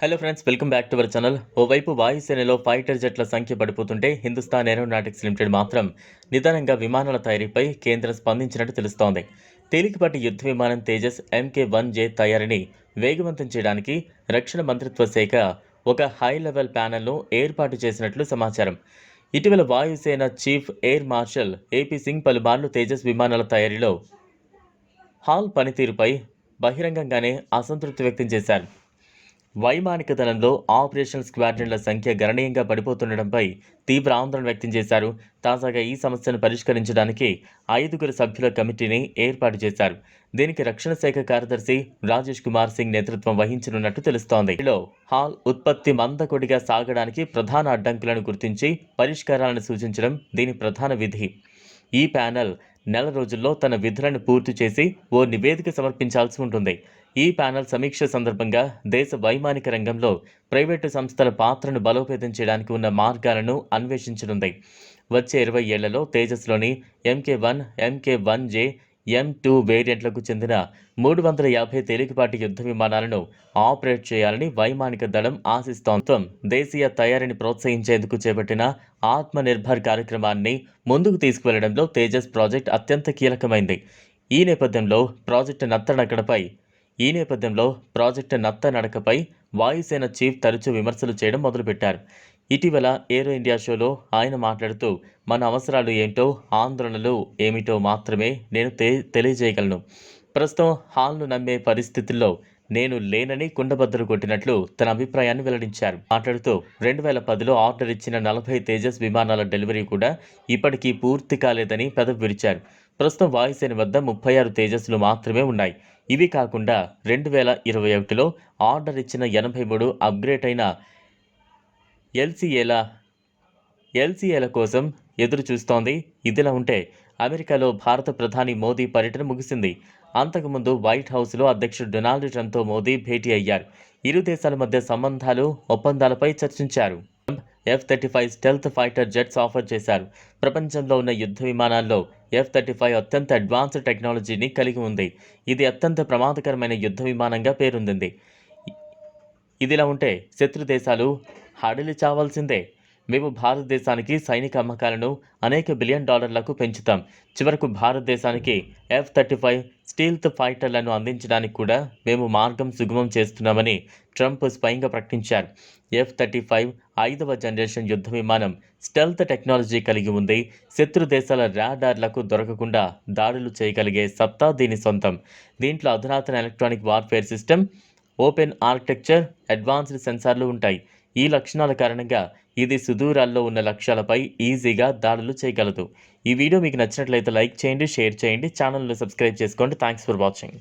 Hello friends welcome back to our channel ఓవైపు వాయుసేనలో fighter జెట్ల సంఖ్య పడిపోతుంటే హిందుస్థాన్ ఏరోనాటిక్స్ లిమిటెడ్ మాత్రం నిదానంగా విమానాల తయారీపై కేంద్రం స్పందించినట్టు తెలుస్తోంది. తేలికపాటి యుద్ధ విమానం తేజస్ ఎంకే వన్ జే తయారీని వేగవంతం చేయడానికి రక్షణ మంత్రిత్వ శాఖ ఒక హై లెవెల్ ప్యానెల్ను ఏర్పాటు చేసినట్లు సమాచారం. ఇటీవల వాయుసేన chief air marshal AP Singh పలుమార్లు తేజస్ విమానాల తయారీలో హాల్ పనితీరుపై బహిరంగంగానే అసంతృప్తి వ్యక్తం చేశారు. వైమానిక దళంలో ఆపరేషనల్ స్క్వాడ్రన్ల సంఖ్య గణనీయంగా పడిపోతుండటంపై తీవ్ర ఆందోళన వ్యక్తం చేశారు. తాజాగా ఈ సమస్యను పరిష్కరించడానికి ఐదుగురు సభ్యుల కమిటీని ఏర్పాటు చేశారు. దీనికి రక్షణ శాఖ కార్యదర్శి రాజేష్ కుమార్ సింగ్ నేతృత్వం వహించనున్నట్టు తెలుస్తోంది. లో హాల్ ఉత్పత్తి మందకొడిగా సాగడానికి ప్రధాన అడ్డంకులను గుర్తించి పరిష్కారాలను సూచించడం దీని ప్రధాన విధి. ఈ ప్యానెల్ నెల రోజుల్లో తన విధులను పూర్తి చేసి ఓ నివేదిక సమర్పించాల్సి ఉంటుంది. ఈ ప్యానల్ సమీక్ష సందర్భంగా దేశ వైమానిక రంగంలో ప్రైవేటు సంస్థల పాత్రను బలోపేతం చేయడానికి ఉన్న మార్గాలను అన్వేషించనుంది. వచ్చే ఇరవై ఏళ్ళలో తేజస్లోని MK one MK one J M two వేరియంట్లకు చెందిన మూడు వందల యాభై తేలికపాటి యుద్ధ విమానాలను ఆపరేట్ చేయాలని వైమానిక దళం ఆశిస్తోంది. దేశీయ తయారీని ప్రోత్సహించేందుకు చేపట్టిన ఆత్మ నిర్భర్ కార్యక్రమాన్ని ముందుకు తీసుకువెళ్ళడంలో తేజస్ ప్రాజెక్ట్ అత్యంత కీలకమైంది. ఈ నేపథ్యంలో ప్రాజెక్టు నత్తనక్కడపై ఈ నేపథ్యంలో ప్రాజెక్టు నత్త నడకపై వాయుసేన చీఫ్ తరచూ విమర్శలు చేయడం మొదలుపెట్టారు. ఇటీవల ఏరో ఇండియా షోలో ఆయన మాట్లాడుతూ మన అవసరాలు ఏంటో ఆందోళనలు ఏమిటో మాత్రమే నేను తెలియజేయగలను. ప్రస్తుతం హాల్ను నమ్మే పరిస్థితుల్లో నేను లేనని కుండబద్దలు కొట్టినట్లు తన అభిప్రాయాన్ని వెల్లడించారు. మాట్లాడుతూ రెండు వేల పదిలో ఆర్డర్ ఇచ్చిన నలభై తేజస్ విమానాల డెలివరీ కూడా ఇప్పటికీ పూర్తి కాలేదని పెదవి విరిచారు. ప్రస్తుతం వాయుసేన వద్ద ముప్పై ఆరు తేజస్సులు మాత్రమే ఉన్నాయి. ఇవి కాకుండా రెండు వేల ఇరవై ఒకటిలో ఆర్డర్ ఇచ్చిన ఎనభై మూడు అప్గ్రేడ్ అయిన ఎల్సీఏల ఎల్సీఏల కోసం ఎదురు చూస్తోంది ఇదిలా ఉంటే అమెరికాలో భారత ప్రధాని మోదీ పర్యటన ముగిసింది. అంతకుముందు వైట్ హౌస్లో అధ్యక్షుడు డొనాల్డ్ ట్రంప్తో మోదీ భేటీ అయ్యారు. ఇరు దేశాల మధ్య సంబంధాలు ఒప్పందాలపై చర్చించారు. F thirty five stealth fighter jets offer చేశారు. ప్రపంచంలో ఉన్న యుద్ధ విమానాల్లో ఎఫ్ థర్టీ ఫైవ్ అత్యంత అడ్వాన్స్డ్ టెక్నాలజీని కలిగి ఉంది. ఇది అత్యంత ప్రమాదకరమైన యుద్ధ విమానంగా పేరొందింది. ఇదిలా ఉంటే శత్రు దేశాలు హడలి చావాల్సిందే. మేము భారతదేశానికి సైనిక అమ్మకాలను అనేక బిలియన్ డాలర్లకు పెంచుతాం. చివరకు భారతదేశానికి ఎఫ్ థర్టీ ఫైవ్ స్టీల్త్ ఫైటర్లను అందించడానికి కూడా మేము మార్గం సుగమం చేస్తున్నామని ట్రంప్ స్వయంగా ప్రకటించారు. ఎఫ్ థర్టీ ఫైవ్ ఐదవ జనరేషన్ యుద్ధ విమానం స్టెల్త్ టెక్నాలజీ కలిగి ఉంది. శత్రు దేశాల రాడార్లకు దొరకకుండా దాడులు చేయగలిగే సత్తా దీని సొంతం. దీంట్లో అధునాతన electronic warfare system open architecture advanced సెన్సార్లు ఉంటాయి. ఈ లక్షణాల కారణంగా ఇది సుదూరాల్లో ఉన్న లక్ష్యాలపై ఈజీగా దాడులు చేయగలదు. ఈ వీడియో మీకు నచ్చినట్లయితే లైక్ చేయండి షేర్ చేయండి ఛానల్ను సబ్స్క్రైబ్ చేసుకోండి. Thanks for watching